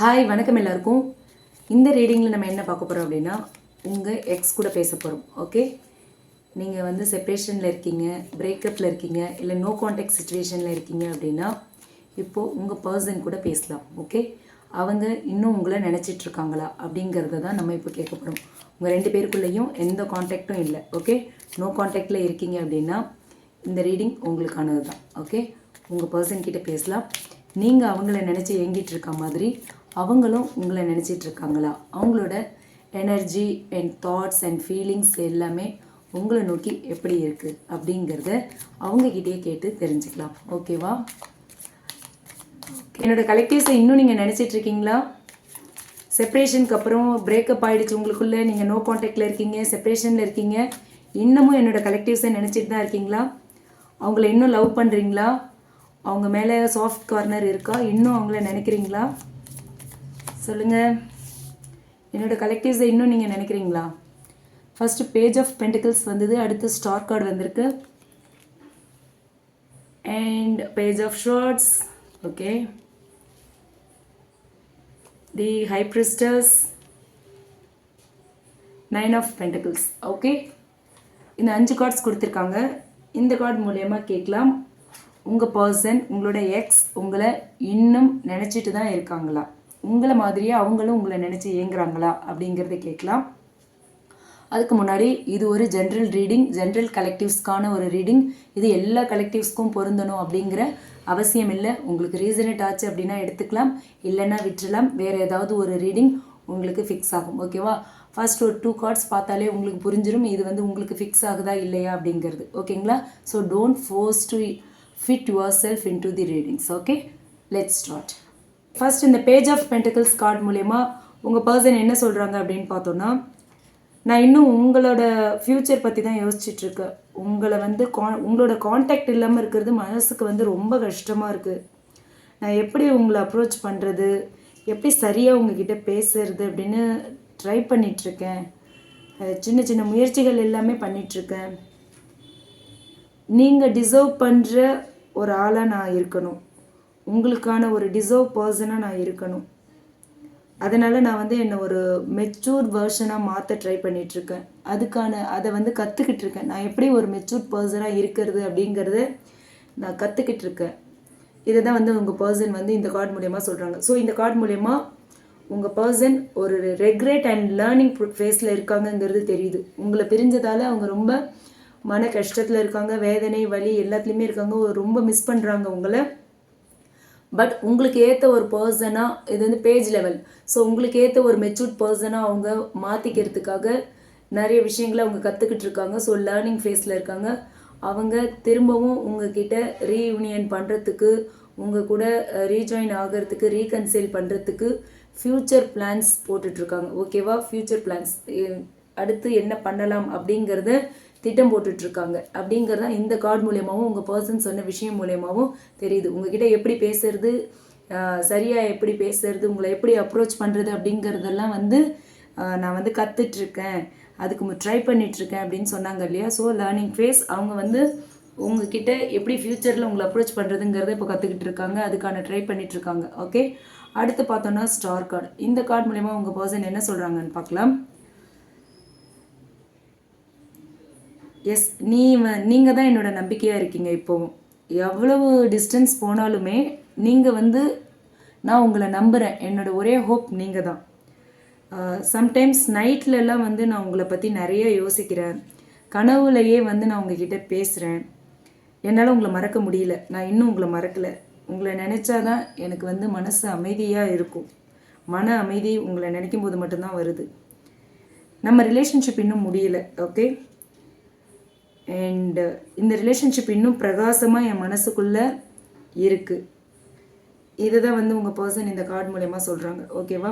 Hi வணக்கம் எல்லாருக்கும். இந்த ரீடிங்கில் நம்ம என்ன பார்க்க போகிறோம் அப்படின்னா உங்கள் எக்ஸ் கூட பேச போகிறோம் ஓகே நீங்கள் வந்து செப்ரேஷனில் இருக்கீங்க பிரேக்கப்பில் இருக்கீங்க இல்லை நோ கான்டாக்ட் சுச்சுவேஷனில் இருக்கீங்க அப்படின்னா இப்போது உங்கள் பர்சன் கூட பேசலாம் ஓகே அவங்க இன்னும் உங்களை நினச்சிட்டு இருக்காங்களா அப்படிங்கிறத தான் நம்ம இப்போ கேட்க போகிறோம் உங்கள் ரெண்டு பேருக்குள்ளேயும் எந்த காண்டாக்டும் இல்லை ஓகே நோ காண்டாக்டில் இருக்கீங்க அப்படின்னா இந்த ரீடிங் உங்களுக்கானது தான் ஓகே உங்கள் பர்சன் கிட்டே பேசலாம். நீங்கள் அவங்கள நினச்சி ஏங்கிட்டு இருக்க மாதிரி அவங்களும் உங்களை நினச்சிட்டு இருக்காங்களா? அவங்களோட energy and thoughts and feelings எல்லாமே உங்களை நோக்கி எப்படி இருக்குது அப்படிங்கிறத அவங்கக்கிட்டே கேட்டு தெரிஞ்சுக்கலாம். ஓகேவா என்னோட கலெக்டிவ்ஸை இன்னும் நீங்கள் நினச்சிட்டு இருக்கீங்களா? செப்பரேஷனுக்கு அப்புறம் பிரேக்கப் ஆகிடுச்சு உங்களுக்குள்ளே நீங்கள் நோ காண்டாக்டில் இருக்கீங்க செப்பரேஷனில் இருக்கீங்க. இன்னமும் என்னோட கலெக்டிவ்ஸை நினச்சிட்டு தான் இருக்கீங்களா? அவங்கள இன்னும் லவ் பண்ணுறீங்களா அவங்க மேலே சாஃப்ட் கார்னர் இருக்கா? இன்னும் அவங்கள நினைக்கிறீங்களா? சொல்லுங்கள் என்னோட கலெக்டிவ்ஸை இன்னும் நீங்கள் நினைக்கிறீங்களா? ஃபஸ்ட்டு பேஜ் ஆஃப் பென்டிகல்ஸ் வந்தது அடுத்து ஸ்டார் கார்டு வந்திருக்கு. And page of swords okay the ஹைப்ரிஸ்டர்ஸ் nine of pentacles okay இந்த அஞ்சு கார்ட்ஸ் கொடுத்துருக்காங்க. இந்த கார்டு மூலயமா கேட்கலாம். உங்கள் பர்சன் உங்களோட எக்ஸ் உங்களை இன்னும் நினச்சிட்டு தான் இருக்காங்களா? உங்களை மாதிரியே அவங்களும் உங்களை நினச்சி ஏங்குறாங்களா அப்படிங்கிறத கேட்கலாம். அதுக்கு முன்னாடி இது ஒரு ஜென்ரல் ரீடிங் ஜென்ரல் கலெக்டிவ்ஸ்க்கான ஒரு ரீடிங் இது எல்லா கலெக்டிவ்ஸ்க்கும் பொருந்தணும் அப்படிங்கிற அவசியம் இல்லை. உங்களுக்கு ரீசனேட் ஆச்சு அப்படின்னா எடுத்துக்கலாம். இல்லைன்னா விட்டுலாம் வேறு ஏதாவது ஒரு ரீடிங் உங்களுக்கு ஃபிக்ஸ் ஆகும். ஓகேவா ஃபர்ஸ்ட் ஒரு டூ கார்ட்ஸ் பார்த்தாலே உங்களுக்கு புரிஞ்சிடும் இது வந்து உங்களுக்கு ஃபிக்ஸ் ஆகுதா இல்லையா அப்படிங்கிறது. ஓகேங்களா so don't force to fit your self in to the readings okay let start first இந்த பேஜ் ஆஃப் பென்டிகல்ஸ் கார்டு மூலயமா உங்கள் பர்சன் என்ன சொல்கிறாங்க அப்படின்னு பார்த்தோன்னா நான் இன்னும் உங்களோட ஃப்யூச்சர் பற்றி தான் யோசிச்சிட்டுருக்கேன் உங்களை வந்து கா உங்களோட காண்டாக்ட் இல்லாமல் இருக்கிறது மனசுக்கு வந்து ரொம்ப கஷ்டமாக இருக்குது நான் எப்படி உங்களை அப்ரோச் பண்ணுறது எப்படி சரியாக உங்ககிட்ட பேசுறது அப்படின்னு ட்ரை பண்ணிகிட்ருக்கேன் சின்ன சின்ன முயற்சிகள் எல்லாமே பண்ணிகிட்ருக்கேன் நீங்கள் டிசர்வ் பண்ணுற ஒரு ஆளாக நான் இருக்கணும். உங்களுக்கான ஒரு டிசர்வ் பர்சனாக நான் இருக்கணும். அதனால் நான் வந்து என்னை ஒரு மெச்சூர் வேர்ஷனாக மாற்ற ட்ரை பண்ணிகிட்ருக்கேன் அதுக்கான அதை வந்து கற்றுக்கிட்டு இருக்கேன் நான் எப்படி ஒரு மெச்சூர் பர்சனாக இருக்கிறது அப்படிங்கிறத நான் கற்றுக்கிட்டு இருக்கேன் இதை தான் வந்து உங்கள் பர்சன் வந்து இந்த கார்டு மூலயமா சொல்கிறாங்க ஸோ இந்த கார்டு மூலயமா உங்கள் பர்சன் ஒரு ரெக்ரெட் அண்ட் லேர்னிங் ஃபேஸில் இருக்காங்கங்கிறது தெரியுது. உங்களை பிரிஞ்சதால் அவங்க ரொம்ப மன கஷ்டத்தில் இருக்காங்க வேதனை வலி எல்லாத்துலேயுமே இருக்காங்க. ரொம்ப மிஸ் பண்ணுறாங்க உங்களை. பட் உங்களுக்கு ஏற்ற ஒரு பர்சனாக இது வந்து பேஜ் லெவல் ஸோ உங்களுக்கு ஏற்ற ஒரு மெச்சூர்ட் பர்சனாக அவங்க மாற்றிக்கிறதுக்காக நிறைய விஷயங்களை அவங்க கற்றுக்கிட்டு இருக்காங்க. ஸோ லேர்னிங் ஃபேஸில் இருக்காங்க. அவங்க திரும்பவும் உங்ககிட்ட ரீயூனியன் பண்ணுறதுக்கு உங்கள் கூட ரீஜாயின் ஆகிறதுக்கு ரீகன்சைல் பண்ணுறதுக்கு ஃப்யூச்சர் பிளான்ஸ் போட்டுட்ருக்காங்க ஓகேவா ஃப்யூச்சர் பிளான்ஸ் அடுத்து என்ன பண்ணலாம் அப்படிங்கிறத திட்டம் போட்டுட்ருக்காங்க. அப்படிங்கிறது தான் இந்த கார்டு மூலியமாகவும் உங்கள் பர்சன் சொன்ன விஷயம் மூலியமாகவும் தெரியுது. உங்ககிட்ட எப்படி பேசுறது சரியாக எப்படி பேசுறது உங்களை எப்படி அப்ரோச் பண்ணுறது அப்படிங்கிறதெல்லாம் வந்து நான் வந்து கற்றுட்ருக்கேன் அதுக்கு ட்ரை பண்ணிகிட்ருக்கேன் அப்படின்னு சொன்னாங்க இல்லையா? ஸோ லேர்னிங் ஃபேஸ் அவங்க வந்து உங்ககிட்ட எப்படி ஃப்யூச்சரில் உங்களை அப்ரோச் பண்ணுறதுங்கிறத இப்போ கற்றுக்கிட்டு இருக்காங்க அதுக்கான ட்ரை பண்ணிகிட்ருக்காங்க ஓகே அடுத்து பார்த்தோன்னா ஸ்டார் கார்டு இந்த கார்டு மூலயமா உங்கள் பர்சன் என்ன சொல்கிறாங்கன்னு பார்க்கலாம். எஸ் நீ நீங்கள் தான் என்னோடய நம்பிக்கையாக இருக்கீங்க இப்போவும் எவ்வளவு டிஸ்டன்ஸ் போனாலுமே நீங்கள் வந்து நான் உங்களை நம்புகிறேன் என்னோடய ஒரே ஹோப் நீங்கள் தான். சம்டைம்ஸ் நைட்லலாம் வந்து நான் உங்களை பற்றி நிறைய யோசிக்கிறேன். கனவுலையே வந்து நான் உங்ககிட்ட பேசுகிறேன் என்னால் உங்களை மறக்க முடியல. நான் இன்னும் உங்களை மறக்கலை. உங்களை நினச்சா தான் எனக்கு வந்து மனசு அமைதியாக இருக்கும். மன அமைதி உங்களை நினைக்கும் போது மட்டும்தான் வருது. நம்ம ரிலேஷன்ஷிப் இன்னும் முடியல ஓகே அண்டு uh, இந்த ரிலேஷன்ஷிப் இன்னும் பிரகாசமாக என் மனசுக்குள்ளே இருக்குது இதை தான் வந்து உங்கள் பர்சன் இந்த கார்டு மூலயமா சொல்கிறாங்க ஓகேவா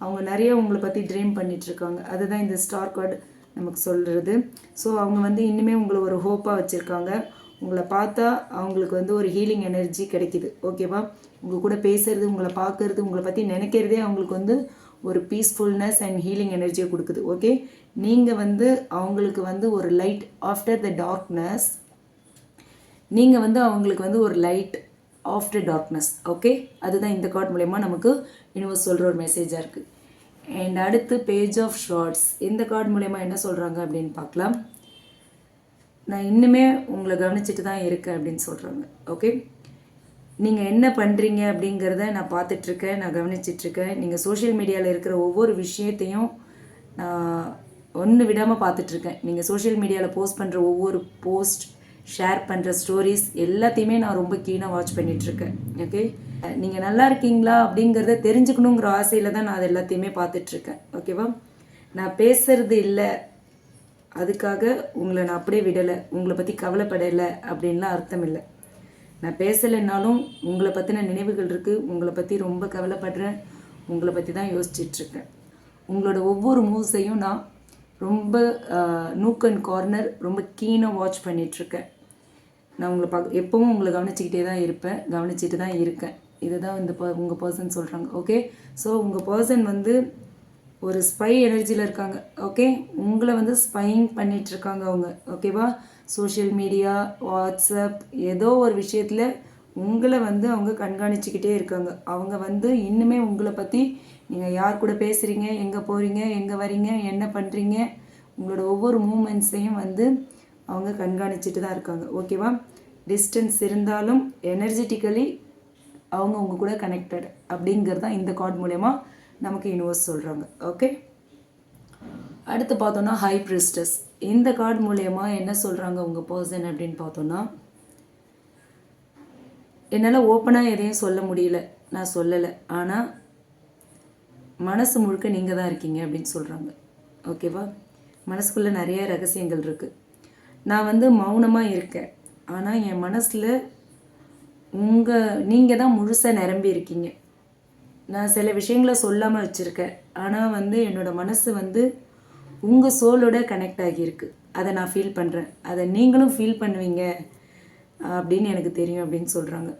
அவங்க நிறைய உங்களை பற்றி ட்ரீம் பண்ணிகிட்ருக்காங்க அதுதான் இந்த ஸ்டார் கார்டு நமக்கு சொல்கிறது ஸோ அவங்க வந்து இன்னுமே உங்களை ஒரு ஹோப்பாக வச்சுருக்காங்க. உங்களை பார்த்தா அவங்களுக்கு வந்து ஒரு ஹீலிங் எனர்ஜி கிடைக்கிது. ஓகேவா உங்கள் கூட பேசுகிறது உங்களை பார்க்கறது உங்களை பற்றி நினைக்கிறதே அவங்களுக்கு வந்து ஒரு பீஸ்ஃபுல்னஸ் அண்ட் ஹீலிங் எனர்ஜியை கொடுக்குது. ஓகே நீங்கள் வந்து அவங்களுக்கு வந்து ஒரு லைட் ஆஃப்டர் த டார்க்னஸ் நீங்கள் வந்து அவங்களுக்கு வந்து ஒரு லைட் ஆஃப்டர் டார்க்னஸ் ஓகே அதுதான் இந்த கார்ட் மூலயமா நமக்கு யூனிவர்ஸ் சொல்கிற ஒரு மெசேஜாக இருக்குது அண்ட் அடுத்து பேஜ் ஆஃப் ஷார்ட்ஸ் இந்த கார்டு மூலயமா என்ன சொல்கிறாங்க அப்படின்னு பார்க்கலாம். நான் இன்னுமே உங்களை கவனிச்சிட்டு தான் இருக்கேன் அப்படின்னு சொல்கிறாங்க ஓகே நீங்கள் என்ன பண்ணுறீங்க அப்படிங்கிறத நான் பார்த்துட்ருக்கேன் நான் கவனிச்சிட்ருக்கேன் நீங்கள் சோஷியல் மீடியாவில் இருக்கிற ஒவ்வொரு விஷயத்தையும் நான் ஒன்று விடாமல் பார்த்துட்ருக்கேன். நீங்கள் சோஷியல் மீடியாவில் போஸ்ட் பண்ணுற ஒவ்வொரு போஸ்ட் ஷேர் பண்ணுற ஸ்டோரிஸ் எல்லாத்தையுமே நான் ரொம்ப கீனாக வாட்ச் பண்ணிகிட்ருக்கேன் ஓகே நீங்கள் நல்லா இருக்கீங்களா அப்படிங்கிறத தெரிஞ்சுக்கணுங்கிற ஆசையில் தான் நான் அது எல்லாத்தையுமே பார்த்துட்ருக்கேன். ஓகேவா நான் பேசுறது இல்லை. அதுக்காக உங்களை நான் அப்படியே விடலை. உங்களை பற்றி கவலைப்படலை அப்படின்லாம் அர்த்தம் இல்லை. நான் பேசலைன்னாலும் உங்களை பற்றின நினைவுகள் இருக்குது உங்களை பற்றி ரொம்ப கவலைப்படுறேன். உங்களை பற்றி தான் யோசிச்சிட்ருக்கேன். உங்களோட ஒவ்வொரு மூவ்ஸையும் நான் ரொம்ப நூக் அண்ட் கார்னர் ரொம்ப கீனாக வாட்ச் பண்ணிகிட்ருக்கேன் நான் உங்களை பார்க்க எப்பவும் உங்களை கவனிச்சிக்கிட்டே தான் இருப்பேன் கவனிச்சிட்டு தான் இருக்கேன். இதுதான் இந்த ப உங்கள் பர்சன் சொல்கிறாங்க ஓகே ஸோ உங்கள் பர்சன் வந்து ஒரு ஸ்பை எனர்ஜியில் இருக்காங்க ஓகே உங்களை வந்து ஸ்பைங் பண்ணிகிட்ருக்காங்க அவங்க ஓகேவா சோஷியல் மீடியா வாட்ஸ்அப் ஏதோ ஒரு விஷயத்தில் உங்களை வந்து அவங்க கண்காணிச்சுக்கிட்டே இருக்காங்க. அவங்க வந்து இன்னுமே உங்களை பற்றி நீங்கள் யார் கூட பேசுகிறீங்க எங்கே போகிறீங்க எங்கே வரீங்க? என்ன பண்ணுறீங்க உங்களோட ஒவ்வொரு மூமெண்ட்ஸையும் வந்து அவங்க கண்காணிச்சுட்டு தான் இருக்காங்க. ஓகேவா டிஸ்டன்ஸ் இருந்தாலும் எனர்ஜெட்டிக்கலி அவங்க உங்க கூட கனெக்டட் அப்படிங்கிறது தான் இந்த கார்டு மூலயமா நமக்கு யூனிவர்ஸ் சொல்கிறாங்க ஓகே அடுத்து பார்த்தோன்னா ஹை பிரிஸ்டஸ் இந்த கார்டு மூலயமா என்ன சொல்கிறாங்க உங்கள் பர்சன் அப்படின்னு பார்த்தோன்னா என்னால் ஓப்பனாக எதையும் சொல்ல முடியல. நான் சொல்லலை. ஆனால் மனசு முழுக்க நீங்கள் தான் இருக்கீங்க அப்படின்னு சொல்கிறாங்க ஓகேவா? மனசுக்குள்ளே நிறைய ரகசியங்கள் இருக்குது நான் வந்து மௌனமாக இருக்கேன். ஆனால் என் மனசில் உங்கள் நீங்கள் தான் முழுசாக நிரம்பி இருக்கீங்க. நான் சில விஷயங்களை சொல்லாமல் வச்சுருக்கேன். ஆனால் வந்து என்னோடய மனசு வந்து உங்கள் சோலோட கனெக்ட் ஆகியிருக்கு. அதை நான் ஃபீல் பண்ணுறேன் அதை நீங்களும் ஃபீல் பண்ணுவீங்க அப்படின்னு எனக்கு தெரியும் அப்படின்னு சொல்கிறாங்க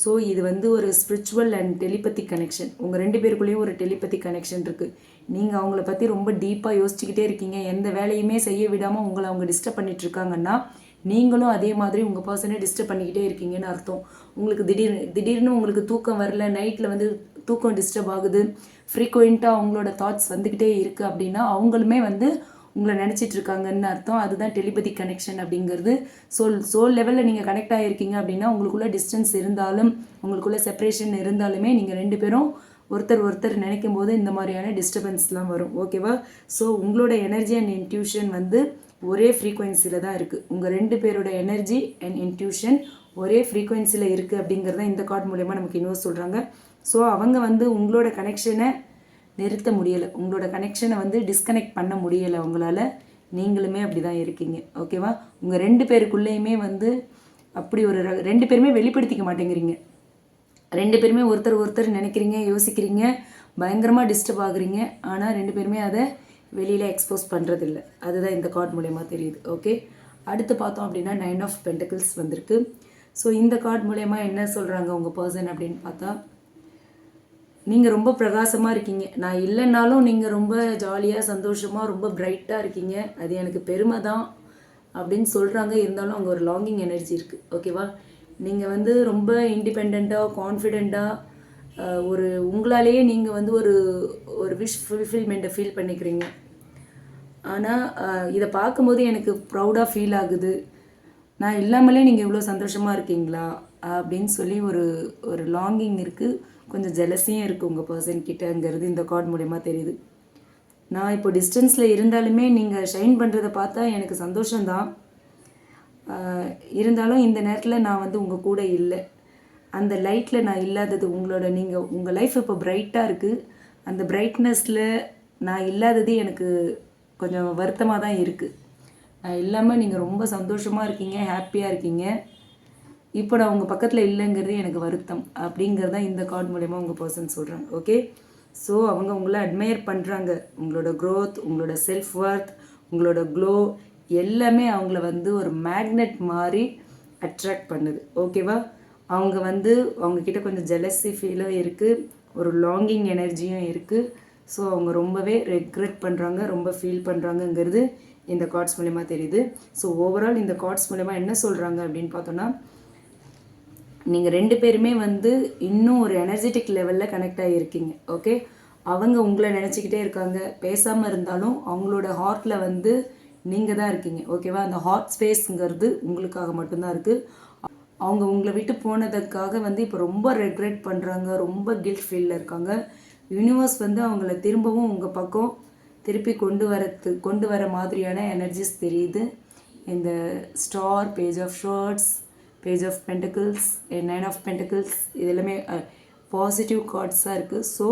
ஸோ இது வந்து ஒரு ஸ்பிரிச்சுவல் அண்ட் டெலிபதி கனெக்ஷன் உங்கள் ரெண்டு பேருக்குள்ளேயும் ஒரு டெலிபதி கனெக்ஷன் இருக்குது நீங்கள் அவங்கள பற்றி ரொம்ப டீப்பாக யோசிச்சுக்கிட்டே இருக்கீங்க. எந்த வேலையுமே செய்ய விடாமல் உங்களை அவங்க டிஸ்டர்ப் பண்ணிட்டு இருக்காங்கன்னா நீங்களும் அதே மாதிரி உங்கள் பர்சனே டிஸ்டர்ப் பண்ணிக்கிட்டே இருக்கீங்கன்னு அர்த்தம். உங்களுக்கு திடீர்னு திடீர்னு உங்களுக்கு தூக்கம் வரல நைட்டில் வந்து தூக்கம் டிஸ்டர்ப் ஆகுது ஃப்ரீக்வெண்ட்டாக அவங்களோட தாட்ஸ் வந்துக்கிட்டே இருக்குது அப்படின்னா அவங்களுமே வந்து உங்களை நினச்சிட்டு இருக்காங்கன்னு அர்த்தம். அதுதான் டெலிபதி கனெக்ஷன் அப்படிங்கிறது. சோல் சோல் லெவலில் நீங்கள் கனெக்ட் ஆகிருக்கீங்க அப்படின்னா உங்களுக்குள்ள டிஸ்டன்ஸ் இருந்தாலும் உங்களுக்குள்ள செப்பரேஷன் இருந்தாலுமே நீங்கள் ரெண்டு பேரும் ஒருத்தர் ஒருத்தர் நினைக்கும் போது இந்த மாதிரியான டிஸ்டர்பன்ஸ்லாம் வரும். ஓகேவா ஸோ உங்களோட எனர்ஜி அண்ட் இன்ட்யூஷன் வந்து ஒரே ஃப்ரீக்குவென்சியில் தான் இருக்குது உங்கள் ரெண்டு பேரோட எனர்ஜி அண்ட் இன்ட்யூஷன் ஒரே ஃப்ரீக்குவென்சியில் இருக்குது அப்படிங்கிறத இந்த கார்டு மூலயமா நமக்கு இன்னும் சொல்கிறாங்க ஸோ அவங்க வந்து உங்களோட கனெக்ஷனை நிறுத்த முடியலை. உங்களோட கனெக்ஷனை வந்து டிஸ்கனெக்ட் பண்ண முடியலை. உங்களால் நீங்களுமே அப்படி தான் இருக்கீங்க ஓகேவா உங்கள் ரெண்டு பேருக்குள்ளேயுமே வந்து அப்படி ஒரு ரெண்டு பேருமே வெளிப்படுத்திக்க மாட்டேங்கிறீங்க. ரெண்டு பேருமே ஒருத்தர் ஒருத்தர் நினைக்கிறீங்க யோசிக்கிறீங்க பயங்கரமாக டிஸ்டர்ப் ஆகுறீங்க. ஆனால் ரெண்டு பேருமே அதை வெளியில் எக்ஸ்போஸ் பண்ணுறதில்ல அதுதான் இந்த கார்டு மூலயமா தெரியுது. ஓகே அடுத்து பார்த்தோம் அப்படின்னா நைன் ஆஃப் பென்டக்கிள்ஸ் வந்திருக்கு. ஸோ இந்த கார்டு மூலயமா என்ன சொல்கிறாங்க உங்கள் பர்சன் அப்படின்னு பார்த்தா நீங்கள் ரொம்ப பிரகாசமாக இருக்கீங்க. நான் இல்லைன்னாலும் நீங்கள் ரொம்ப ஜாலியாக சந்தோஷமாக ரொம்ப பிரைட்டாக இருக்கீங்க. அது எனக்கு பெருமை தான் அப்படின்னு சொல்கிறாங்க இருந்தாலும் அங்கே ஒரு லாங்கிங் எனர்ஜி இருக்குது ஓகேவா நீங்கள் வந்து ரொம்ப இண்டிபெண்ட்டாக கான்ஃபிடெண்ட்டாக ஒரு உங்களாலேயே நீங்கள் வந்து ஒரு ஒரு விஷ் ஃபுல்ஃபில்மெண்ட்டை ஃபீல் பண்ணிக்கிறீங்க. ஆனால் இதை பார்க்கும்போது எனக்கு ப்ரௌடாக ஃபீல் ஆகுது. நான் இல்லாமலே நீங்கள் இவ்வளோ சந்தோஷமாக இருக்கீங்களா? அப்படின்னு சொல்லி ஒரு ஒரு லாங்கிங் இருக்குது கொஞ்சம் ஜெலஸியும் இருக்குது உங்கள் பர்சன் கிட்டங்கிறது இந்த கார்டு மூலயமா தெரியுது. நான் இப்போ டிஸ்டன்ஸில் இருந்தாலுமே நீங்கள் ஷைன் பண்ணுறத பார்த்தா எனக்கு சந்தோஷம்தான். இருந்தாலும் இந்த நேரத்தில் நான் வந்து உங்கள் கூட இல்லை. அந்த லைட்டில் நான் இல்லாதது உங்களோட நீங்கள் உங்கள் லைஃப் இப்போ பிரைட்டாக இருக்குது அந்த பிரைட்னஸில் நான் இல்லாதது எனக்கு கொஞ்சம் வருத்தமாக தான் இருக்குது நான் இல்லாமல் நீங்கள் ரொம்ப சந்தோஷமாக இருக்கீங்க ஹாப்பியாக இருக்கீங்க. இப்போ நான் உங்கள் பக்கத்தில் இல்லைங்கிறது எனக்கு வருத்தம் அப்படிங்கிறது தான் இந்த கார்டு மூலயமா உங்கள் பர்சன் சொல்கிறாங்க ஓகே ஸோ அவங்க உங்களை அட்மையர் பண்ணுறாங்க உங்களோட க்ரோத் உங்களோட செல்ஃப் ஒர்த் உங்களோட க்ளோ எல்லாமே அவங்கள வந்து ஒரு மேக்னெட் மாதிரி அட்ராக்ட் பண்ணுது ஓகேவா அவங்க வந்து அவங்கக்கிட்ட கொஞ்சம் ஜெலஸி ஃபீலும் இருக்குது ஒரு லாங்கிங் எனர்ஜியும் இருக்குது ஸோ அவங்க ரொம்பவே ரெக்ரெட் பண்ணுறாங்க ரொம்ப ஃபீல் பண்ணுறாங்கங்கிறது இந்த கார்ட்ஸ் மூலயமா தெரியுது. ஸோ ஓவரால் இந்த கார்ட்ஸ் மூலயமா என்ன சொல்கிறாங்க அப்படின்னு பார்த்தோன்னா நீங்கள் ரெண்டு பேருமே வந்து இன்னும் ஒரு எனர்ஜெட்டிக் லெவலில் கனெக்ட் ஆகியிருக்கீங்க ஓகே அவங்க உங்களை நினச்சிக்கிட்டே இருக்காங்க பேசாமல் இருந்தாலும் அவங்களோட ஹார்ட்டில் வந்து நீங்கள் தான் இருக்கீங்க ஓகேவா அந்த ஹார்ட் ஸ்பேஸுங்கிறது உங்களுக்காக மட்டும்தான் இருக்குது அவங்க உங்களை விட்டு போனதுக்காக வந்து இப்போ ரொம்ப ரெக்ரெட் பண்ணுறாங்க ரொம்ப கில்ட் ஃபீலில் இருக்காங்க. யூனிவர்ஸ் வந்து அவங்கள திரும்பவும் உங்கள் பக்கம் திருப்பி கொண்டு வரத்து கொண்டு வர மாதிரியான எனர்ஜிஸ் தெரியுது. இந்த star page of swords page of pentacles nine of pentacles இது எல்லாமே பாசிட்டிவ் கார்ட்ஸாக இருக்குது so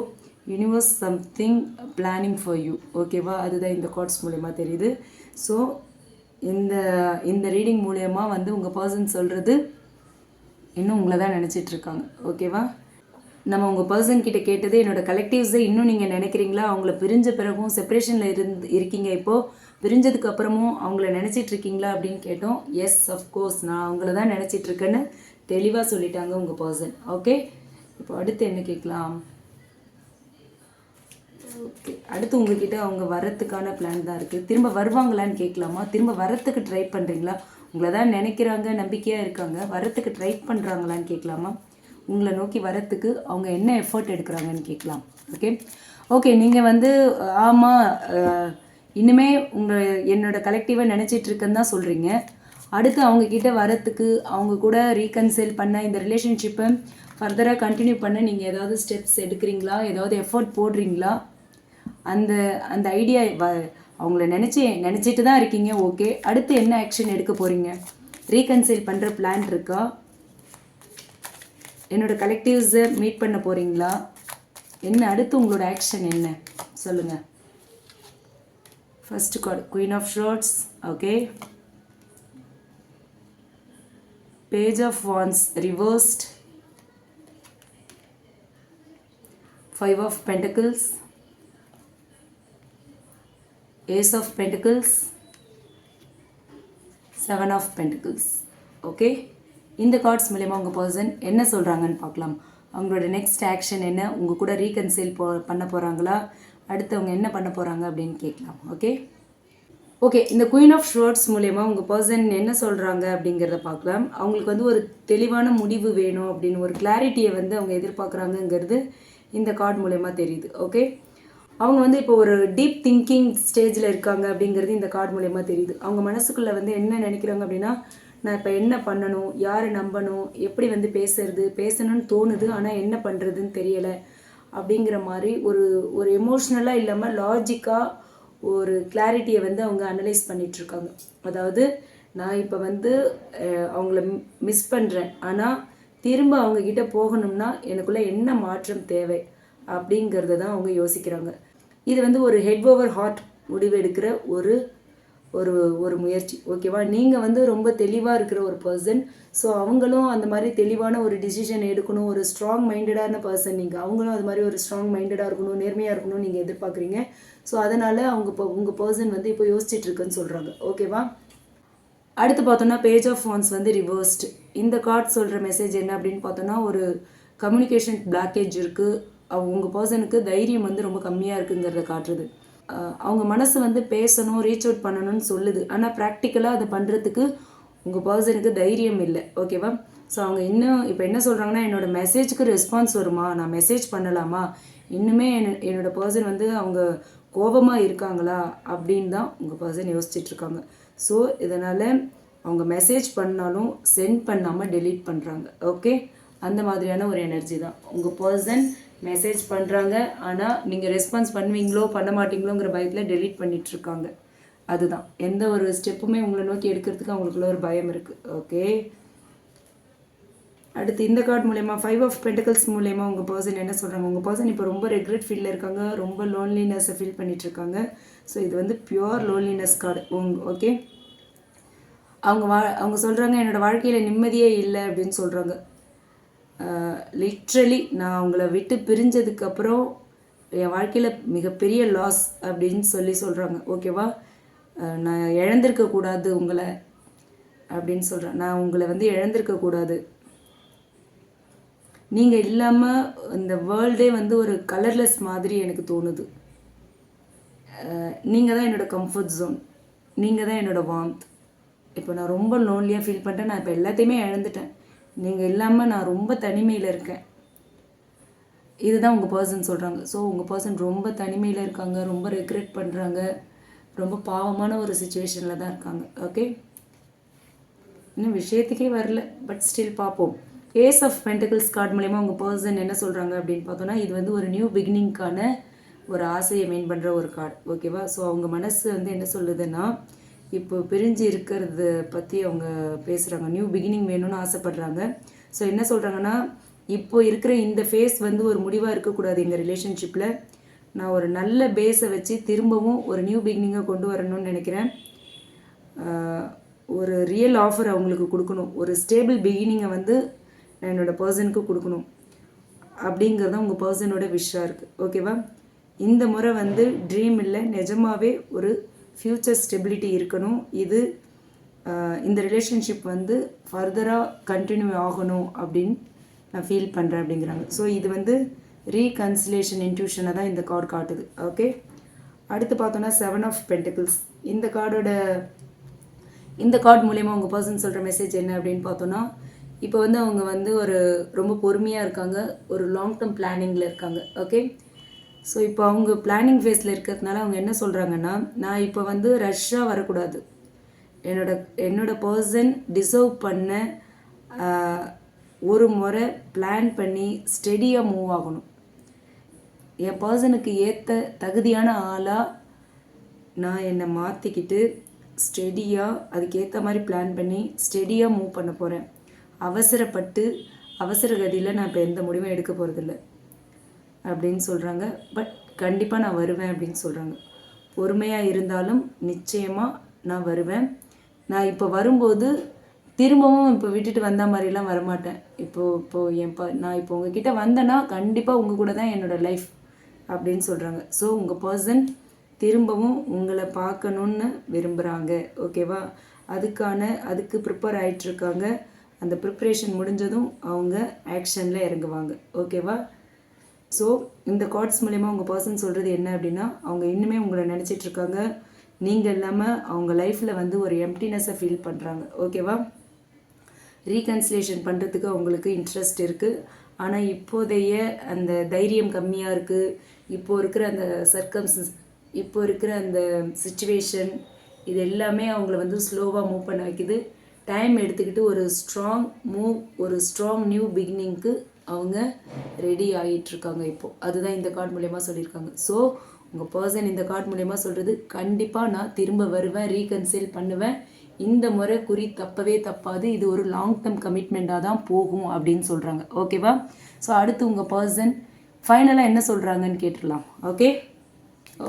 universe something planning for you ஓகேவா அதுதான் இந்த கார்ட்ஸ் மூலயமா தெரியுது. ஸோ இந்த இந்த ரீடிங் மூலயமா வந்து உங்கள் பர்சன் சொல்கிறது இன்னும் உங்களை தான் நினச்சிட்டு இருக்காங்க. ஓகேவா நம்ம உங்கள் பர்சன் கிட்ட கேட்டது என்னோடய கலெக்டிவ்ஸை இன்னும் நீங்கள் நினைக்கிறீங்களா? அவங்கள பிரிஞ்ச பிறகும் செப்பரேஷனில் இருந்து இருக்கீங்க இப்போது பிரிஞ்சதுக்கு அப்புறமும் அவங்கள நினச்சிட்டு இருக்கீங்களா அப்படின்னு கேட்டோம். எஸ் அஃப்கோர்ஸ் நான் அவங்கள தான் நினச்சிட்டு இருக்கேன்னு தெளிவாக சொல்லிட்டாங்க உங்கள் பர்சன் ஓகே இப்போ அடுத்து என்ன கேட்கலாம்? ஓகே அடுத்து உங்ககிட்ட அவங்க வரத்துக்கான பிளான் தான் இருக்குது திரும்ப வருவாங்களான்னு கேட்கலாமா? திரும்ப வரத்துக்கு ட்ரை பண்ணுறீங்களா உங்களை தான் நினைக்கிறாங்க நம்பிக்கையாக இருக்காங்க. வரத்துக்கு ட்ரை பண்ணுறாங்களான்னு கேட்கலாமா? உங்களை நோக்கி வரத்துக்கு அவங்க என்ன எஃபர்ட் எடுக்கிறாங்கன்னு கேட்கலாம். ஓகே ஓகே நீங்கள் வந்து ஆமாம் இன்னுமே உங்கள் என்னோட கலெக்டிவை நினச்சிட்டுருக்குன்னு தான் சொல்கிறீங்க அடுத்து அவங்கக்கிட்ட வரத்துக்கு அவங்க கூட ரீகன்சைல் பண்ண இந்த ரிலேஷன்ஷிப்பை ஃபர்தராக கண்டினியூ பண்ண நீங்கள் ஏதாவது ஸ்டெப்ஸ் எடுக்கிறீங்களா? ஏதாவது எஃபர்ட் போடுறீங்களா? அந்த அந்த ஐடியா வ அவங்கள நினச்சி நினச்சிட்டு தான் இருக்கீங்க ஓகே அடுத்து என்ன ஆக்ஷன் எடுக்க போகிறீங்க ரீகன்சைல் பண்ணுற பிளான் இருக்கா? என்னோட கலெக்டிவ்ஸை மீட் பண்ண போகிறீங்களா என்ன அடுத்து உங்களோட ஆக்ஷன் என்ன? சொல்லுங்கள் first card queen of swords okay page of wands reversed five of pentacles ace of pentacles seven of pentacles okay இந்த கார்ட்ஸ் மூலயமா உங்கள் பர்சன் என்ன சொல்கிறாங்கன்னு பார்க்கலாம். அவங்களோட நெக்ஸ்ட் ஆக்ஷன் என்ன? உங்கள் கூட ரீகன்சைல் போ பண்ண போகிறாங்களா அடுத்து அவங்க என்ன பண்ண போகிறாங்க அப்படின்னு கேட்கலாம். ஓகே ஓகே இந்த குயின் ஆஃப் ஷோர்ட்ஸ் மூலயமா உங்கள் பர்சன் என்ன சொல்கிறாங்க அப்படிங்கிறத பார்க்கலாம். அவங்களுக்கு வந்து ஒரு தெளிவான முடிவு வேணும் அப்படின்னு ஒரு கிளாரிட்டியை வந்து அவங்க எதிர்பார்க்குறாங்கங்கிறது இந்த கார்டு மூலயமா தெரியுது. ஓகே அவங்க வந்து இப்போ ஒரு டீப் திங்கிங் ஸ்டேஜில் இருக்காங்க அப்படிங்கிறது இந்த கார்டு மூலயமா தெரியுது. அவங்க மனசுக்குள்ளே வந்து என்ன நினைக்கிறாங்க அப்படின்னா நான் இப்போ என்ன பண்ணணும் யாரை நம்பணும் எப்படி வந்து பேசுறது பேசணும்னு தோணுது ஆனால் என்ன பண்ணுறதுன்னு தெரியலை. அப்படிங்கிற மாதிரி ஒரு ஒரு எமோஷ்னலாக இல்லாமல் லாஜிக்காக ஒரு கிளாரிட்டியை வந்து அவங்க அனலைஸ் பண்ணிகிட்ருக்காங்க அதாவது நான் இப்போ வந்து அவங்கள மிஸ் பண்ணுறேன் ஆனால் திரும்ப அவங்கக்கிட்ட போகணும்னா எனக்குள்ளே என்ன மாற்றம் தேவை அப்படிங்கிறத தான் அவங்க யோசிக்கிறாங்க. இது வந்து ஒரு ஹெட் ஓவர் ஹார்ட் முடிவு எடுக்கிற ஒரு ஒரு ஒரு முயற்சி. ஓகேவா நீங்கள் வந்து ரொம்ப தெளிவாக இருக்கிற ஒரு பர்சன் ஸோ அவங்களும் அந்த மாதிரி தெளிவான ஒரு டிசிஷன் எடுக்கணும். ஒரு ஸ்ட்ராங் மைண்டடான பர்சன் நீங்கள் அவங்களும் அது மாதிரி ஒரு ஸ்ட்ராங் மைண்டடாக இருக்கணும் நேர்மையாக இருக்கணும்னு நீங்கள் எதிர்பார்க்குறீங்க. ஸோ அதனால் அவங்க இப்போ உங்கள் பர்சன் வந்து இப்போ யோசிச்சுட்டு இருக்குன்னு சொல்கிறாங்க ஓகேவா அடுத்து பார்த்தோன்னா பேஜ் ஆஃப் ஃபோன்ஸ் வந்து ரிவர்ஸ்டு இந்த கார்ட் சொல்கிற மெசேஜ் என்ன அப்படின்னு பார்த்தோன்னா ஒரு கம்யூனிகேஷன் பிளாக்கேஜ் இருக்குது அவங்க பர்சனுக்கு தைரியம் வந்து ரொம்ப கம்மியாக இருக்குங்கிறத காட்டுறது அவங்க மனசு வந்து பேசணும் ரீச் அவுட் பண்ணணும்னு சொல்லுது. ஆனால் ப்ராக்டிக்கலாக அதை பண்ணுறதுக்கு உங்கள் பர்சனுக்கு தைரியம் இல்லை. ஓகேவா ஸோ அவங்க இன்னும் இப்போ என்ன சொல்கிறாங்கன்னா என்னோடய மெசேஜுக்கு ரெஸ்பான்ஸ் வருமா? நான் மெசேஜ் பண்ணலாமா? இன்னுமே என்ன என்னோடய பர்சன் வந்து அவங்க கோபமாக இருக்காங்களா? அப்படின்னு தான் உங்கள் பர்சன் யோசிச்சிட்ருக்காங்க ஸோ இதனால் அவங்க மெசேஜ் பண்ணாலும் சென்ட் பண்ணாமல் டெலீட் பண்ணுறாங்க ஓகே அந்த மாதிரியான ஒரு எனர்ஜி தான். உங்கள் பர்சன் மெசேஜ் பண்ணுறாங்க ஆனால் நீங்கள் ரெஸ்பான்ஸ் பண்ணுவீங்களோ பண்ண மாட்டீங்களோங்கிற பயத்தில் டெலீட் பண்ணிகிட்ருக்காங்க அதுதான். எந்த ஒரு ஸ்டெப்புமே உங்களை நோக்கி எடுக்கிறதுக்கு அவங்களுக்குள்ள ஒரு பயம் இருக்குது ஓகே அடுத்து இந்த கார்டு மூலயமா ஃபைவ் ஆஃப் பென்டிகல்ஸ் மூலயமா உங்கள் பர்சன் என்ன சொல்கிறாங்க உங்கள் பர்சன் இப்போ ரொம்ப ரெக்ரெட் ஃபீலில் இருக்காங்க. ரொம்ப லோன்லினஸை ஃபீல் பண்ணிகிட்ருக்காங்க ஸோ இது வந்து பியோர் லோன்லினஸ் கார்டு உங் ஓகே அவங்க வா அவங்க சொல்கிறாங்க என்னோடய வாழ்க்கையில் நிம்மதியே இல்லை அப்படின்னு சொல்கிறாங்க லிட்ரலி நான் அவங்கள விட்டு பிரிஞ்சதுக்கப்புறம் என் வாழ்க்கையில் மிகப்பெரிய லாஸ் அப்படின்னு சொல்லி சொல்கிறாங்க ஓகேவா நான் இழந்திருக்கக்கூடாது உங்களை அப்படின்னு சொல்கிறேன் நான் உங்களை வந்து இழந்திருக்கக்கூடாது நீங்கள் இல்லாமல் இந்த வேர்ல்டே வந்து ஒரு கலர்லெஸ் மாதிரி எனக்கு தோணுது. நீங்கள் தான் என்னோடய கம்ஃபர்ட் ஜோன் நீங்கள் தான் என்னோடய வாம்த் இப்போ நான் ரொம்ப லோன்லியாக ஃபீல் பண்ணிட்டேன். நான் இப்போ எல்லாத்தையுமே இழந்துட்டேன். நீங்கள் இல்லாமல் நான் ரொம்ப தனிமையில் இருக்கேன். இதுதான் உங்கள் பர்சன் சொல்கிறாங்க ஸோ உங்கள் பர்சன் ரொம்ப தனிமையில் இருக்காங்க ரொம்ப ரெக்ரெட் பண்ணுறாங்க ரொம்ப பாவமான ஒரு சுச்சுவேஷனில் தான் இருக்காங்க. ஓகே இன்னும் விஷயத்துக்கே வரல பட் ஸ்டில் பார்ப்போம். ஏஸ் ஆஃப் பென்டிகல்ஸ் கார்டு மூலயமா உங்கள் பர்சன் என்ன சொல்கிறாங்க அப்படின்னு பார்த்தோன்னா இது வந்து ஒரு நியூ பிகினிங்க்கான ஒரு ஆசையை மெயின் பண்ணுற ஒரு கார்டு ஓகேவா ஸோ அவங்க மனசு வந்து என்ன சொல்லுதுன்னா இப்போ பிரிஞ்சு இருக்கிறத பற்றி அவங்க பேசுகிறாங்க நியூ பிகினிங் வேணும்னு ஆசைப்பட்றாங்க. ஸோ என்ன சொல்கிறாங்கன்னா இப்போ இருக்கிற இந்த ஃபேஸ் வந்து ஒரு முடிவாக இருக்கக்கூடாது எங்கள் ரிலேஷன்ஷிப்பில் நான் ஒரு நல்ல பேஸை வச்சு திரும்பவும் ஒரு நியூ பிகினிங்கை கொண்டு வரணும்னு நினைக்கிறேன். ஒரு ரியல் ஆஃபர் அவங்களுக்கு கொடுக்கணும். ஒரு ஸ்டேபிள் பிகினிங்கை வந்து நான் என்னோடய பர்சனுக்கு கொடுக்கணும். அப்படிங்கிறது தான் உங்கள் பர்சனோட விஷாக இருக்குது ஓகேவா இந்த முறை வந்து ட்ரீம் இல்லை நிஜமாவே ஒரு ஃப்யூச்சர் ஸ்டெபிலிட்டி இருக்கணும். இது இந்த ரிலேஷன்ஷிப் வந்து ஃபர்தராக கண்டினியூ ஆகணும் அப்படின்னு நான் ஃபீல் பண்ணுறேன் அப்படிங்கிறாங்க. ஸோ இது வந்து ரீகன்சிலேஷன் இன்ட்யூஷனை தான் இந்த கார்டு காட்டுது. ஓகே அடுத்து பார்த்தோன்னா செவன் ஆஃப் பென்டிகிள்ஸ் இந்த கார்டோட இந்த கார்டு மூலயமா உங்கள் பர்சன் சொல்கிற மெசேஜ் என்ன அப்படின்னு பார்த்தோன்னா இப்போ வந்து அவங்க வந்து ஒரு ரொம்ப பொறுமையாக இருக்காங்க. ஒரு லாங் டேர்ம் பிளானிங்கில் இருக்காங்க. ஓகே ஸோ இப்போ அவங்க பிளானிங் ஃபேஸில் இருக்கிறதுனால அவங்க என்ன சொல்கிறாங்கன்னா நான் இப்போ வந்து ரஷ்ஷாக வரக்கூடாது. என்னோட என்னோட பர்சன் டிசர்வ் பண்ண ஒரு முறை பிளான் பண்ணி ஸ்டெடியாக மூவ் ஆகணும். என் பர்சனுக்கு ஏற்ற தகுதியான ஆளாக நான் என்னை மாற்றிக்கிட்டு ஸ்டெடியாக அதுக்கேற்ற மாதிரி பிளான் பண்ணி ஸ்டெடியாக மூவ் பண்ண போகிறேன் அவசரப்பட்டு அவசர கதியில் நான் இப்போ எந்த முடிவும் எடுக்க போகிறதில்ல அப்படின்னு சொல்கிறாங்க பட் கண்டிப்பாக நான் வருவேன் அப்படின்னு சொல்கிறாங்க பொறுமையாக இருந்தாலும் நிச்சயமாக நான் வருவேன். நான் இப்போ வரும்போது திரும்பவும் இப்போ விட்டுட்டு வந்த மாதிரிலாம் வரமாட்டேன். இப்போது இப்போது என் ப நான் இப்போ உங்ககிட்ட வந்தேன்னா கண்டிப்பாக உங்கள் கூட தான் என்னோடய லைஃப் அப்படின்னு சொல்கிறாங்க ஸோ உங்கள் பர்சன் திரும்பவும் உங்களை பார்க்கணுன்னு விரும்புகிறாங்க ஓகேவா அதுக்கான அதுக்கு ப்ரிப்பேர் ஆகிட்டுருக்காங்க அந்த ப்ரிப்ரேஷன் முடிஞ்சதும் அவங்க ஆக்ஷனில் இறங்குவாங்க. ஓகேவா ஸோ இந்த கார்ட்ஸ் மூலயமா உங்கள் பர்சன் சொல்கிறது என்ன அப்படின்னா அவங்க இன்னுமே உங்களை நினச்சிட்டு இருக்காங்க. நீங்கள் இல்லாமல் அவங்க லைஃப்பில் வந்து ஒரு எம்டினஸை ஃபீல் பண்ணுறாங்க ஓகேவா ரீகன்சிலேஷன் பண்ணுறதுக்கு அவங்களுக்கு இன்ட்ரெஸ்ட் இருக்குது ஆனால் இப்போதைய அந்த தைரியம் கம்மியாக இருக்குது இப்போ இருக்கிற அந்த சர்க்கம்ஸ் இப்போ இருக்கிற அந்த சுச்சுவேஷன் இது எல்லாமே அவங்கள வந்து ஸ்லோவாக மூவ் பண்ண வைக்குது. டைம் எடுத்துக்கிட்டு ஒரு ஸ்ட்ராங் மூவ் ஒரு ஸ்ட்ராங் நியூ பிகினிங்க்கு அவங்க ரெடி ஆகிட்டுருக்காங்க இப்போது அதுதான் இந்த கார்டு மூலயமா சொல்லியிருக்காங்க. ஸோ உங்கள் பர்சன் இந்த கார்டு மூலயமா சொல்கிறது கண்டிப்பாக நான் திரும்ப வருவேன் ரீகன்சைல் பண்ணுவேன். இந்த முறை குறி தப்பவே தப்பாது. இது ஒரு லாங் டேர்ம் கமிட்மெண்ட்டாக தான் போகும் அப்படின்னு சொல்கிறாங்க ஓகேவா ஸோ அடுத்து உங்கள் பர்சன் ஃபைனலாக என்ன சொல்கிறாங்கன்னு கேட்டுடலாம். ஓகே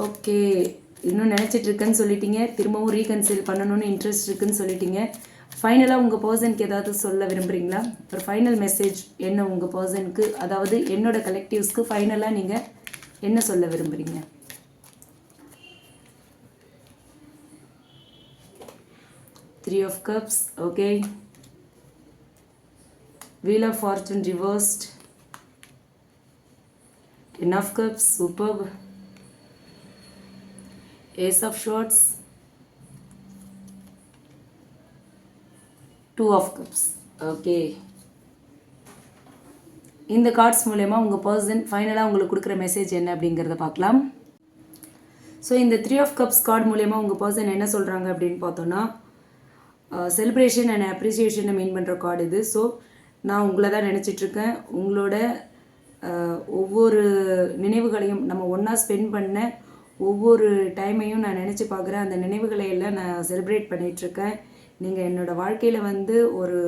ஓகே இன்னும் நினச்சிட்டு இருக்கேன்னு சொல்லிட்டீங்க. திரும்பவும் ரீகன்சைல் பண்ணணும்னு இன்ட்ரெஸ்ட் இருக்குன்னு சொல்லிட்டீங்க. ஃபைனலாக உங்கள் பர்சனுக்கு ஏதாவது சொல்ல விரும்புகிறீங்களா ஒரு ஃபைனல் மெசேஜ் என்ன உங்கள் பர்சனுக்கு அதாவது என்னோட கலெக்டிவ்ஸ்க்கு ஃபைனலாக நீங்கள் என்ன சொல்ல விரும்புகிறீங்க three of cups okay wheel of fortune reversed ten of cups super ace of swords two of cups okay இந்த கார்ட்ஸ் மூலயமா உங்கள் பர்சன் ஃபைனலாக உங்களுக்கு கொடுக்குற மெசேஜ் என்ன அப்படிங்கிறத பார்க்கலாம். ஸோ இந்த த்ரீ ஆஃப் கப்ஸ் கார்டு மூலயமா உங்கள் பர்சன் என்ன சொல்கிறாங்க அப்படின்னு பார்த்தோன்னா செலிப்ரேஷன் அண்ட் அப்ரிசியேஷனை மீன் பண்ணுற கார்டு இது. ஸோ நான் உங்களை தான் நினச்சிட்ருக்கேன் உங்களோட uh, ஒவ்வொரு நினைவுகளையும் நம்ம ஒன்றா ஸ்பெண்ட் பண்ண ஒவ்வொரு டைமையும் நான் நினச்சி பார்க்குறேன். அந்த நினைவுகளை எல்லாம் நான் செலிப்ரேட் பண்ணிகிட்ருக்கேன் நீங்கள் என்னோடய வாழ்க்கையில் வந்து ஒரு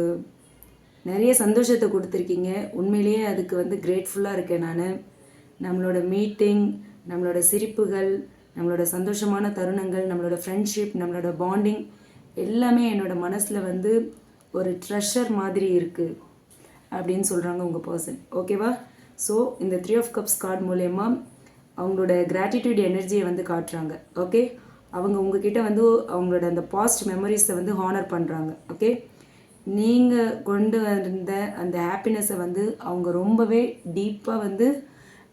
நிறைய சந்தோஷத்தை கொடுத்துருக்கீங்க. உண்மையிலேயே அதுக்கு வந்து கிரேட்ஃபுல்லாக இருக்கேன் நான். நம்மளோட மீட்டிங் நம்மளோட சிரிப்புகள் நம்மளோட சந்தோஷமான தருணங்கள் நம்மளோட ஃப்ரெண்ட்ஷிப் நம்மளோட பாண்டிங் எல்லாமே என்னோட மனசில் வந்து ஒரு ட்ரெஷர் மாதிரி இருக்குது அப்படின்னு சொல்கிறாங்க உங்கள் பர்சன் ஓகேவா ஸோ இந்த த்ரீ ஆஃப் கப்ஸ் கார்டு மூலயமா அவங்களோட கிராட்டிடியூட் எனர்ஜியை வந்து காட்டுறாங்க. ஓகே அவங்க உங்ககிட்ட வந்து அவங்களோட அந்த பாஸ்ட் மெமரிஸை வந்து ஹானர் பண்ணுறாங்க ஓகே நீங்கள் கொண்டு வந்த அந்த ஹாப்பினஸை வந்து அவங்க ரொம்பவே டீப்பாக வந்து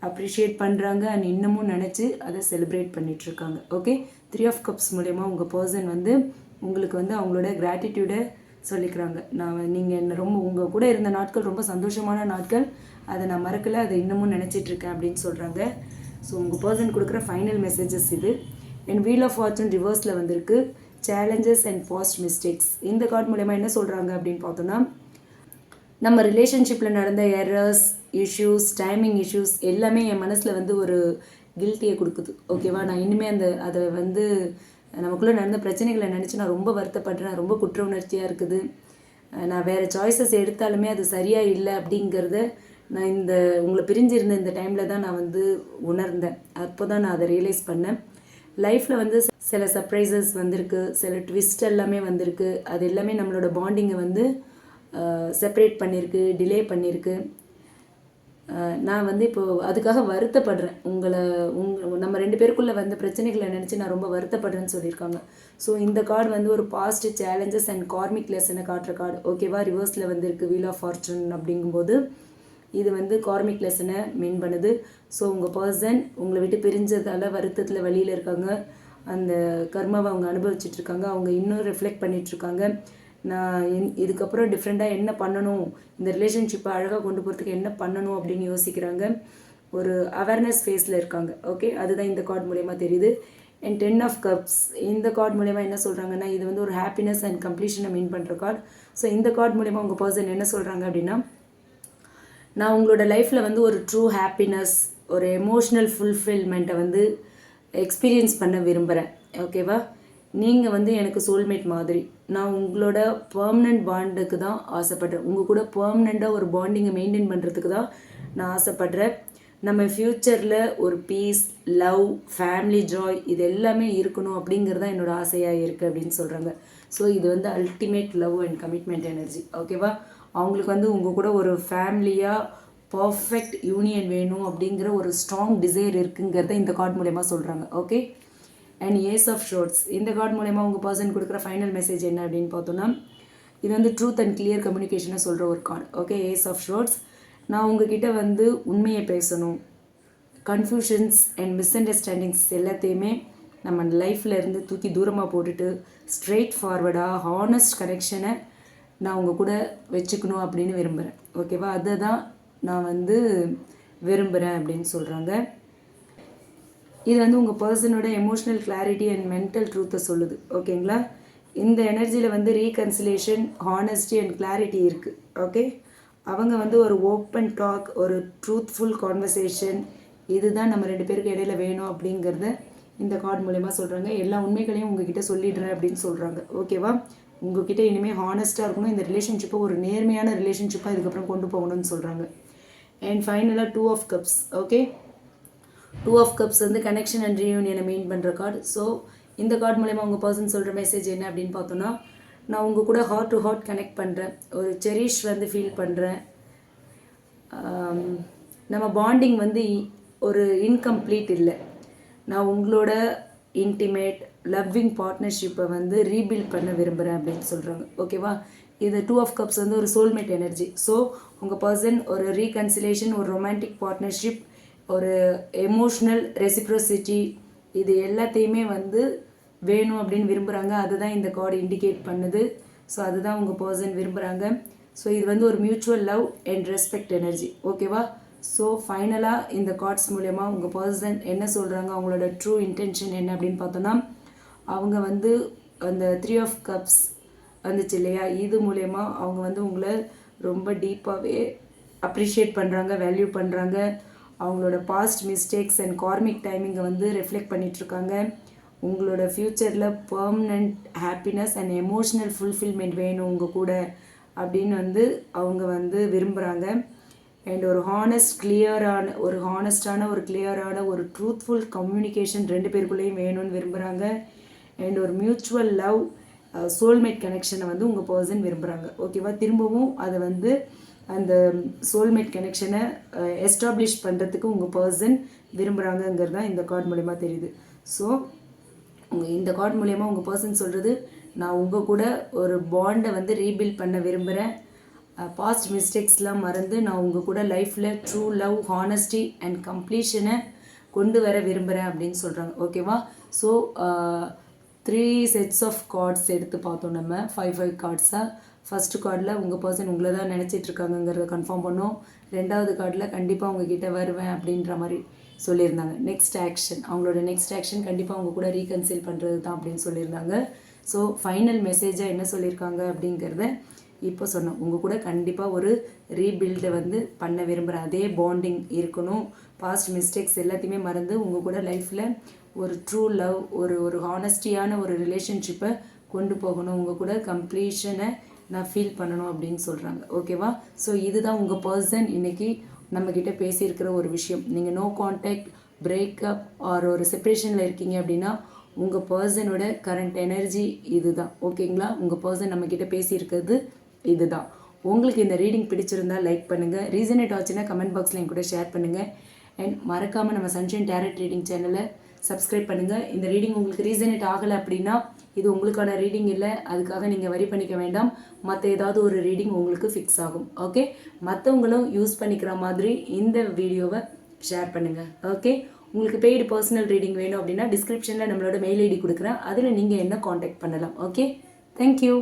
அப்ரிஷியேட் பண்ணுறாங்க அண்ட் இன்னமும் நினச்சி அதை செலிப்ரேட் பண்ணிகிட்ருக்காங்க ஓகே த்ரீ ஆஃப் கப்ஸ் மூலயமா உங்கள் பர்சன் வந்து உங்களுக்கு வந்து அவங்களோட கிராட்டிடியூடை சொல்லிக்கிறாங்க. நான் நீங்கள் என்ன ரொம்ப உங்கள் கூட இருந்த நாட்கள் ரொம்ப சந்தோஷமான நாட்கள். அதை நான் மறக்கலை அதை இன்னமும் நினச்சிட்டு இருக்கேன் அப்படின்னு சொல்கிறாங்க ஸோ உங்கள் பர்சன் கொடுக்குற ஃபைனல் மெசேஜஸ் இது. என் வீல் ஆஃப் ஃபார்ச்சூன் ரிவர்ஸில் வந்திருக்கு. சேலஞ்சஸ் அண்ட் பாஸ்ட் மிஸ்டேக்ஸ் இந்த கார்டு மூலயமா என்ன சொல்கிறாங்க அப்படின்னு பார்த்தோன்னா நம்ம ரிலேஷன்ஷிப்பில் நடந்த எரர்ஸ் இஷ்யூஸ் டைமிங் இஷ்யூஸ் எல்லாமே என் மனசில் வந்து ஒரு கில்ட்டியை கொடுக்குது. ஓகேவா நான் இனிமேல் அந்த அதை வந்து நமக்குள்ளே நடந்த பிரச்சனைகளை நினச்சி நான் ரொம்ப வருத்தப்படுறேன் ரொம்ப குற்ற உணர்ச்சியாக இருக்குது. நான் வேறு சாய்ஸஸ் எடுத்தாலுமே அது சரியாக இல்லை அப்படிங்கிறத நான் இந்த உங்களை பிரிஞ்சிருந்த இந்த டைமில் தான் நான் வந்து உணர்ந்தேன். அப்போ தான் நான் அதை ரியலைஸ் பண்ணேன். லைஃப்பில் வந்து சில சர்ப்ரைசஸ் வந்திருக்கு சில ட்விஸ்ட் எல்லாமே வந்திருக்கு. அது எல்லாமே நம்மளோட பாண்டிங்கை வந்து செப்பரேட் பண்ணியிருக்கு டிலே பண்ணியிருக்கு நான் வந்து இப்போது அதுக்காக வருத்தப்படுறேன். உங்களை உங் நம்ம ரெண்டு பேருக்குள்ளே வந்த பிரச்சனைகளை நினச்சி நான் ரொம்ப வருத்தப்படுறேன்னு சொல்லியிருக்காங்க. ஸோ இந்த கார்டு வந்து ஒரு பாஸ்ட் சேலஞ்சஸ் அண்ட் கார்மிக் லெசனை காட்டுற கார்டு ஓகேவா ரிவர்ஸில் வந்திருக்கு வீல் ஆஃப் ஃபார்ச்சூன் அப்படிங்கும்போது இது வந்து கார்மிக் லெசனை மீன் பண்ணுது. ஸோ உங்கள் பர்சன் உங்களை விட்டு பிரிஞ்சதால் வருத்தத்தில் வழியில் இருக்காங்க. அந்த கர்மாவை அவங்க அனுபவிச்சிட்ருக்காங்க அவங்க இன்னும் ரிஃப்ளெக்ட் பண்ணிகிட்ருக்காங்க நான் என் இதுக்கப்புறம் டிஃப்ரெண்ட்டாக என்ன பண்ணணும்? இந்த ரிலேஷன்ஷிப்பை அழகாக கொண்டு போகிறதுக்கு என்ன பண்ணணும் அப்படின்னு யோசிக்கிறாங்க. ஒரு அவேர்னஸ் ஃபேஸில் இருக்காங்க. ஓகே அதுதான் இந்த கார்டு மூலயமா தெரியுது. அண்ட் டென் ஆஃப் கப்ஸ் இந்த கார்டு மூலயமா என்ன சொல்கிறாங்கன்னா இது வந்து ஒரு ஹாப்பினஸ் அண்ட் கம்ப்ளீஷனை மீன் பண்ணுற கார்டு ஸோ இந்த கார்டு மூலயமா உங்கள் பர்சன் என்ன சொல்கிறாங்க அப்படின்னா நான் உங்களோட லைஃப்பில் வந்து ஒரு ட்ரூ ஹாப்பினஸ் ஒரு எமோஷ்னல் ஃபுல்ஃபில்மெண்ட்டை வந்து எக்ஸ்பீரியன்ஸ் பண்ண விரும்புகிறேன் ஓகேவா நீங்கள் வந்து எனக்கு சோல்மேட் மாதிரி நான் உங்களோட பர்மனெண்ட் பாண்டுக்கு தான் ஆசைப்பட்றேன். உங்கள் கூட பர்மனெண்ட்டாக ஒரு பாண்டிங்கை மெயின்டைன் பண்ணுறதுக்கு தான் நான் ஆசைப்பட்றேன். நம்ம ஃப்யூச்சரில் ஒரு பீஸ் லவ் ஃபேமிலி ஜாய் இது எல்லாமே இருக்கணும் அப்படிங்கிறது தான் என்னோட ஆசையாக இருக்குது அப்படின்னு சொல்கிறாங்க ஸோ இது வந்து ultimate love and commitment energy ஓகேவா அவங்களுக்கு வந்து உங்கள் கூட ஒரு ஃபேமிலியாக பர்ஃபெக்ட் யூனியன் வேணும் அப்படிங்கிற ஒரு ஸ்ட்ராங் டிசைர் இருக்குங்கிறத இந்த கார்டு மூலயமா சொல்கிறாங்க okay and ace of swords இந்த கார்டு மூலயமா உங்கள் பர்சன் கொடுக்குற ஃபைனல் மெசேஜ் என்ன அப்படின்னு பார்த்தோன்னா இது வந்து ட்ரூத் அண்ட் கிளியர் கம்யூனிகேஷனை சொல்கிற ஒரு card okay ace of swords நான் உங்ககிட்ட வந்து உண்மையை பேசணும். கன்ஃபியூஷன்ஸ் அண்ட் மிஸ் அண்டர்ஸ்டாண்டிங்ஸ் எல்லாத்தையுமே நம்ம லைஃப்பில் இருந்து தூக்கி தூரமாக போட்டுட்டு ஸ்ட்ரெயிட் ஃபார்வர்டாக ஹானஸ்ட் கனெக்ஷனை நான் உங்கள் கூட வச்சுக்கணும் அப்படின்னு விரும்புகிறேன் ஓகேவா அதை தான் நான் வந்து விரும்புகிறேன் அப்படின்னு சொல்கிறாங்க இது வந்து உங்கள் பர்சனோட எமோஷ்னல் கிளாரிட்டி அண்ட் மென்டல் ட்ரூத்தை சொல்லுது. ஓகேங்களா இந்த எனர்ஜியில் வந்து ரீகன்சிலேஷன் ஹானஸ்டி அண்ட் கிளாரிட்டி இருக்குது ஓகே அவங்க வந்து ஒரு ஓப்பன் டாக் ஒரு ட்ரூத்ஃபுல் கான்வர்சேஷன் இதுதான் நம்ம ரெண்டு பேருக்கு இடையில வேணும் அப்படிங்கிறத இந்த கார்டு மூலயமா சொல்கிறாங்க எல்லா உண்மைகளையும் உங்ககிட்ட சொல்லிடுறேன் அப்படின்னு சொல்கிறாங்க ஓகேவா உங்ககிட்ட இனிமேல் ஹானஸ்ட்டாக இருக்கணும். இந்த ரிலேஷன்ஷிப்பை ஒரு நேர்மையான ரிலேஷன்ஷிப்பாக இதுக்கப்புறம் கொண்டு போகணும்னு சொல்கிறாங்க அண்ட் ஃபைனலாக two of cups okay two of cups வந்து கனெக்ஷன் அண்ட் ரீயூனியனை மீன் பண்ணுற கார்டு ஸோ இந்த கார்டு மூலயமா உங்கள் பர்சன் சொல்கிற மெசேஜ் என்ன அப்படின்னு பார்த்தோன்னா நான் உங்கள் கூட ஹார்ட் டு ஹார்ட் கனெக்ட் பண்ணுறேன் ஒரு செரிஷ் வந்து ஃபீல் பண்ணுறேன் நம்ம பாண்டிங் வந்து இ- ஒரு இன்கம்ப்ளீட் இல்லை. நான் உங்களோட இன்டிமேட் லவ்விங் பார்ட்னர்ஷிப்பை வந்து ரீபில்ட் பண்ண விரும்புகிறேன் அப்படின்னு சொல்கிறாங்க ஓகேவா இது டூ ஆஃப் கப்ஸ் வந்து ஒரு சோல்மேட் எனர்ஜி ஸோ உங்கள் பர்சன் ஒரு ரீகன்சிலேஷன் ஒரு ரொமான்டிக் பார்ட்னர்ஷிப் ஒரு எமோஷ்னல் ரெசிப்ரோசிட்டி இது எல்லாத்தையுமே வந்து வேணும் அப்படின்னு விரும்புகிறாங்க அதுதான் இந்த கார்டு இண்டிகேட் பண்ணுது. ஸோ அதுதான் உங்கள் பர்சன் விரும்புகிறாங்க ஸோ இது வந்து ஒரு mutual love and respect energy ஓகேவா ஸோ ஃபைனலாக இந்த கார்ட்ஸ் மூலயமா உங்கள் பர்சன் என்ன சொல்கிறாங்க அவங்களோட ட்ரூ இன்டென்ஷன் என்ன அப்படின்னு பார்த்தோன்னா அவங்க வந்து அந்த த்ரீ ஆஃப் கப்ஸ் வந்துச்சு இல்லையா? இது மூலயமா அவங்க வந்து உங்களை ரொம்ப டீப்பாகவே அப்ரிஷியேட் பண்ணுறாங்க வேல்யூ பண்ணுறாங்க அவங்களோட பாஸ்ட் மிஸ்டேக்ஸ் அண்ட் கார்மிக் டைமிங்கை வந்து ரெஃப்ளெக்ட் பண்ணிகிட்ருக்காங்க உங்களோட ஃப்யூச்சரில் permanent happiness and emotional fulfilment வேணும் உங்கள் கூட அப்படின்னு வந்து அவங்க வந்து விரும்புகிறாங்க அண்ட் ஒரு ஹானஸ்ட் கிளியரான ஒரு ஹானஸ்டான ஒரு கிளியரான ஒரு ட்ரூத்ஃபுல் கம்யூனிகேஷன் ரெண்டு பேருக்குள்ளேயும் வேணும்னு விரும்புகிறாங்க அண்ட் ஒரு மியூச்சுவல் லவ் சோல்மேட் கனெக்ஷனை வந்து உங்கள் பர்சன் விரும்புகிறாங்க ஓகேவா திரும்பவும் அதை வந்து அந்த சோல்மேட் கனெக்ஷனை எஸ்டாப்ளிஷ் பண்ணுறதுக்கு உங்கள் பர்சன் விரும்புகிறாங்கங்கிறது தான் இந்த கார்டு மூலயமா தெரியுது. ஸோ உங்கள் இந்த கார்டு மூலயமா உங்கள் பர்சன் சொல்கிறது நான் உங்கள் கூட ஒரு பாண்டை வந்து ரீபில்ட் பண்ண விரும்புகிறேன் பாஸ்ட் மிஸ்டேக்ஸ்லாம் மறந்து நான் உங்கள் கூட லைஃப்பில் ட்ரூ லவ் ஹானஸ்டி அண்ட் கம்ப்ளீஷனை கொண்டு வர விரும்புகிறேன் அப்படின்னு சொல்கிறாங்க ஓகேவா so three sets of cards எடுத்து பார்த்தோம் நம்ம. ஃபைவ் ஃபைவ் கார்ட்ஸாக ஃபஸ்ட்டு கார்டில் உங்கள் பர்சன் உங்களை தான் நினச்சிட்டு இருக்காங்கங்கிறத கன்ஃபார்ம் பண்ணோம். ரெண்டாவது கார்டில் கண்டிப்பாக உங்ககிட்ட வருவேன் அப்படின்ற மாதிரி சொல்லியிருந்தாங்க. நெக்ஸ்ட் ஆக்ஷன் அவங்களோட நெக்ஸ்ட் ஆக்ஷன் கண்டிப்பாக அவங்க கூட ரீகன்சில் பண்ணுறது தான் அப்படின்னு சொல்லியிருந்தாங்க. ஸோ ஃபைனல் மெசேஜாக என்ன சொல்லியிருக்காங்க அப்படிங்கிறத இப்போ சொன்னோம். உங்கள் கூட கண்டிப்பாக ஒரு ரீபில்டை வந்து பண்ண விரும்புகிற அதே பாண்டிங் இருக்கணும். பாஸ்ட் மிஸ்டேக்ஸ் எல்லாத்தையுமே மறந்து உங்கள் கூட லைஃப்பில் ஒரு ட்ரூ லவ் ஒரு ஒரு ஹானஸ்டியான ஒரு ரிலேஷன்ஷிப்பை கொண்டு போகணும். உங்கள் கூட கம்ப்ளீஷனை நான் ஃபீல் பண்ணணும் அப்படின்னு சொல்கிறாங்க ஓகேவா ஸோ இதுதான் உங்கள் பர்சன் இன்றைக்கி நம்மக்கிட்ட பேசியிருக்கிற ஒரு விஷயம். நீங்கள் நோ கான்டாக்ட் பிரேக்கப் ஆர் ஒரு செப்ரேஷனில் இருக்கீங்க அப்படின்னா உங்கள் பர்சனோட கரண்ட் எனர்ஜி இது தான் ஓகேங்களா உங்கள் பர்சன் நம்மக்கிட்ட பேசியிருக்கிறது இதுதான். உங்களுக்கு இந்த ரீடிங் பிடிச்சிருந்தா லைக் பண்ணுங்கள் ரீசனேட் ஆச்சுன்னா கமெண்ட் பாக்ஸில் என் கூட ஷேர் பண்ணுங்கள் அண்ட் மறக்காமல் நம்ம சன்ஷைன் டேரட் ரீடிங் சேனலை சப்ஸ்கிரைப் பண்ணுங்கள் இந்த ரீடிங் உங்களுக்கு ரீசனேட் ஆகலை அப்படின்னா இது உங்களுக்கான ரீடிங் இல்லை. அதுக்காக நீங்கள் வரி பண்ணிக்க வேண்டாம். மற்ற ஏதாவது ஒரு ரீடிங் உங்களுக்கு ஃபிக்ஸ் ஆகும். ஓகே மற்றவங்களும் யூஸ் பண்ணிக்கிற மாதிரி இந்த வீடியோவை ஷேர் பண்ணுங்கள் ஓகே உங்களுக்கு பெய்டு பர்சனல் ரீடிங் வேணும் அப்படின்னா டிஸ்கிரிப்ஷனில் நம்மளோட மெயில் ஐடி கொடுக்குறேன். அதில் நீங்கள் என்ன காண்டாக்ட் பண்ணலாம். Okay thank you